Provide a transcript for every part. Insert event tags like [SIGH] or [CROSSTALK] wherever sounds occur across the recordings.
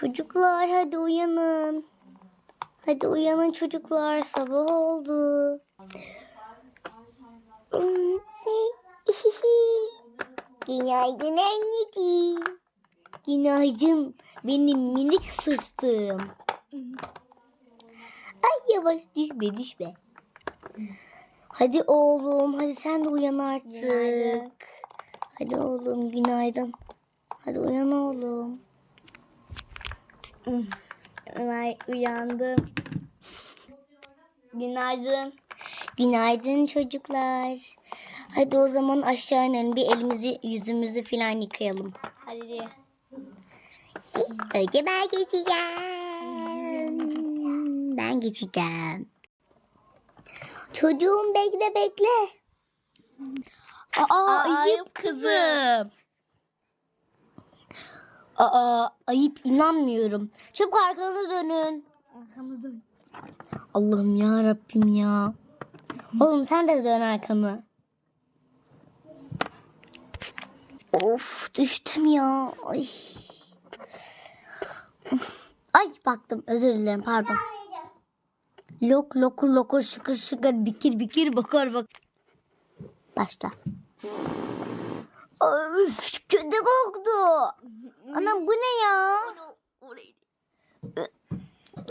Çocuklar hadi uyanın. Hadi uyanın çocuklar sabah oldu. Günaydın anneciğim. Günaydın benim minik fıstığım. Ay yavaş düşme düşme. Hadi oğlum hadi sen de uyan artık. Günaydın. Hadi oğlum günaydın. Hadi uyan oğlum. Uyandım. Günaydın. Günaydın çocuklar. Hadi o zaman aşağı inelim bir elimizi yüzümüzü filan yıkayalım. Hadi. Önce ben geçeceğim. Ben geçeceğim. Çocuğum bekle bekle. Aa, Aa, ayıp ayıp kızım. Aa ayıp inanmıyorum. Çabuk arkanıza dönün. Arkamı dön. Allah'ım ya Rabbim ya. Oğlum sen de dön arkanı. Of düştüm ya. Ay. Ay baktım özür dilerim pardon. Lok lokur lokur şıkır şıkır bikir bikir bakar bak. Başla. Öf kötü koktu. Anam bu ne ya?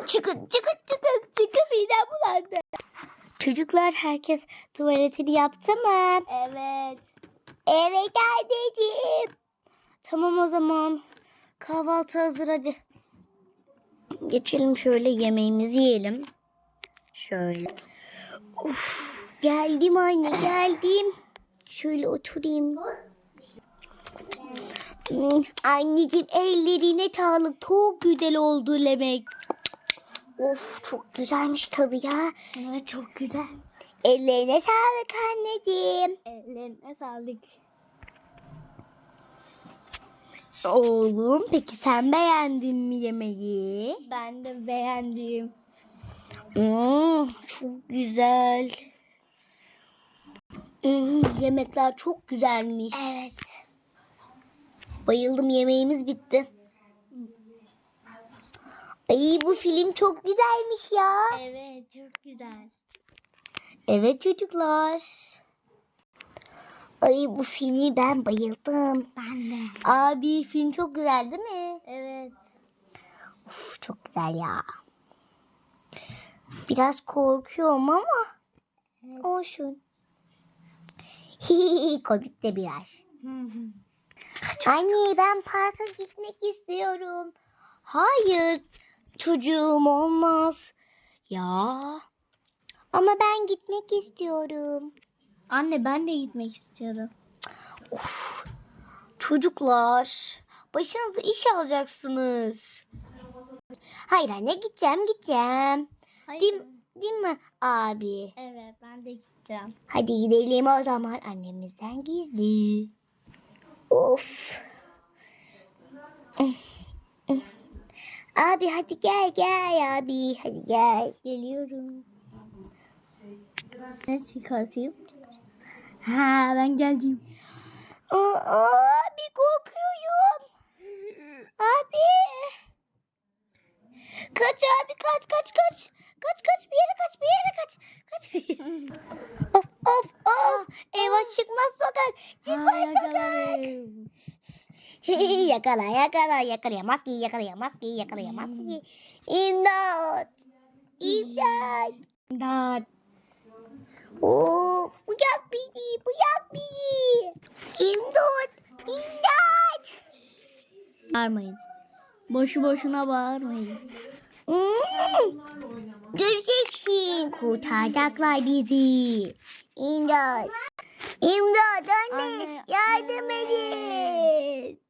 Çıkın çıkın çıkın çıkın midem bulandı. Çocuklar herkes tuvaletini yaptı mı? Evet. Evet anneciğim. Tamam o zaman. Kahvaltı hazır hadi. Geçelim şöyle yemeğimizi yiyelim. Şöyle. Of, geldim anne geldim. Şöyle oturayım. Anneciğim ellerine sağlık. Çok güzel oldu lemek. Of çok güzelmiş tadı ya. Evet çok güzel. Ellerine sağlık anneciğim. Ellerine sağlık. Oğlum peki sen beğendin mi yemeği? Ben de beğendim. Hmm, çok güzel. Hmm, yemekler çok güzelmiş. Evet. Bayıldım yemeğimiz bitti. Ay bu film çok güzelmiş ya. Evet çok güzel. Evet çocuklar. Ay bu filmi ben bayıldım. Ben de. Abi film çok güzel değil mi? Evet. Uf, çok güzel ya. Biraz korkuyorum ama olsun. [LAUGHS] Komik de biraz. Anne ben parka gitmek istiyorum. Hayır çocuğum olmaz. Ya ama ben gitmek istiyorum. Anne ben de gitmek istiyorum. Of, çocuklar başınıza iş alacaksınız. Hayır anne gideceğim gideceğim. Hayır. Değil, değil mi abi? Evet ben de gideceğim. Hadi gidelim o zaman annemizden gizli. Of. Abi hadi gel gel abi hadi gel. Geliyorum. Ne çıkartayım? Ha ben geldim. Aa, abi korkuyorum. Abi. Kaç abi kaç kaç kaç. Kaç kaç bir yere kaç bir yere kaç. Kaç. [LAUGHS] of of of. Eyvah çıkmaz sokak. Çıkmaz sokak. [LAUGHS] yakala yakala yakalayamaz ki yakalayamaz ki yakalayamaz ki. İmdat. İmdat. İmdat. Oo, bıçak beni, bıçak beni. İmdat, imdat. Bağırmayın. Boşu boşuna bağırmayın. Hmm. Göreceksin, kurtaracaklar bizi. İmdat. İmdat anne, Anne, yardım anne. edin.